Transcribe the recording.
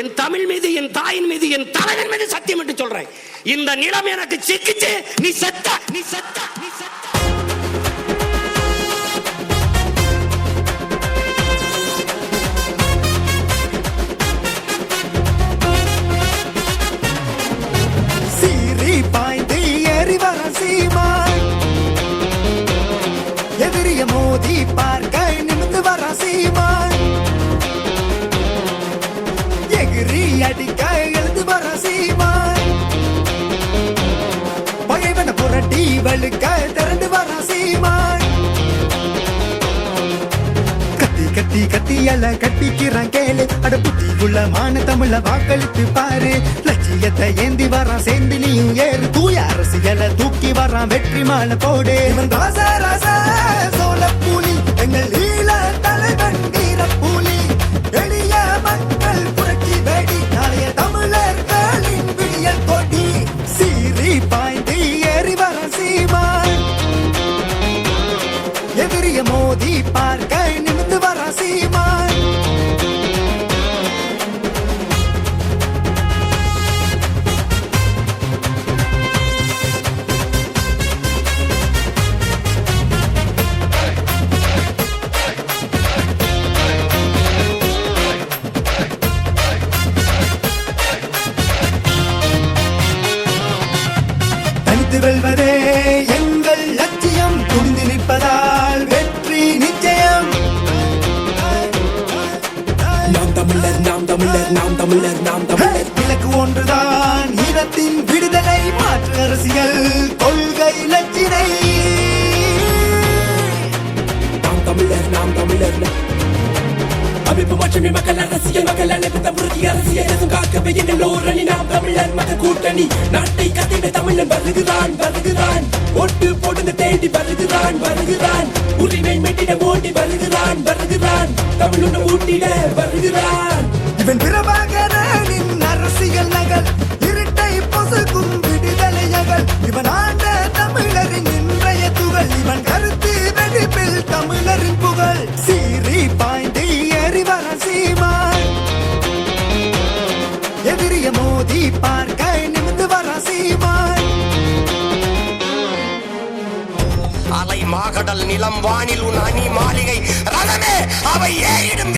என் தமிழ் மீது என் தாயின் மீது என் தலைவன் மீது சத்தியம் என்று சொல்றேன். இந்த நிலம் எனக்கு சிக்கிச்சு நீ செத்த நீ செத்த நீ செத்த. எதிரிய மோதி பார்க்க நிமிந்து வர சீமா அடிக்க எழுந்து வர சீமான். பகைவன புரட்டி வழுக்க திரண்டு வர சீமான். கத்தி கத்தி கத்தியால கட்டிக்கிறான் கேளு. அட புத்தி உள்ள மான தமிழ வாக்களித்து பாரு. லட்சியத்தை ஏந்தி வர சேர்ந்து நீயும் ஏறு. தூய அரசியல தூக்கி வரான் வெற்றி மாலை போடு. இவன் ராசா சோழ வெல்வதே எங்கள் லட்சியம் துணிந்து நிற்பதால் வெற்றி நிச்சயம். நாம் தமிழர் நாம் தமிழர் நாம் தமிழர் நாம் தமிழர். இலக்கு ஒன்றுதான் ஈழத்தின் விடுதலை. மாற்று அரசியல் கொள்கை லட்சினை ஒற்றுமை மக்கள் அரசியல் மக்கள் அழைப்பு உறுதி அரசியல் எதுவும் காக்கவே என்னும் ஓரணி நாம் தமிழர் மத கூட்டணி. நாட்டை கத்திட தமிழன் வருகிறான் வருகிறான் ஒட்டு போடுங்க தேடி வருகிறான் வருகிறான் உரிமை மெட்டிட ஓடி வருகிறான் வருகிறான் தமிழுன ஊட்டிட வருகிறான் இவன் பிரபாகரனின் அரசியல் நகல் இருட்டை பொசுக்கும் விடுதலையகள் இவன் ஆண்ட தமிழரின் இன்றைய துகள் இவன் கருத்து வெடிப்பில் தமிழரின் புகழ். அலை மாகடல் நிலம் வானில் உன் அணி மாளிகை. ரதமே அவை ஏறிடும்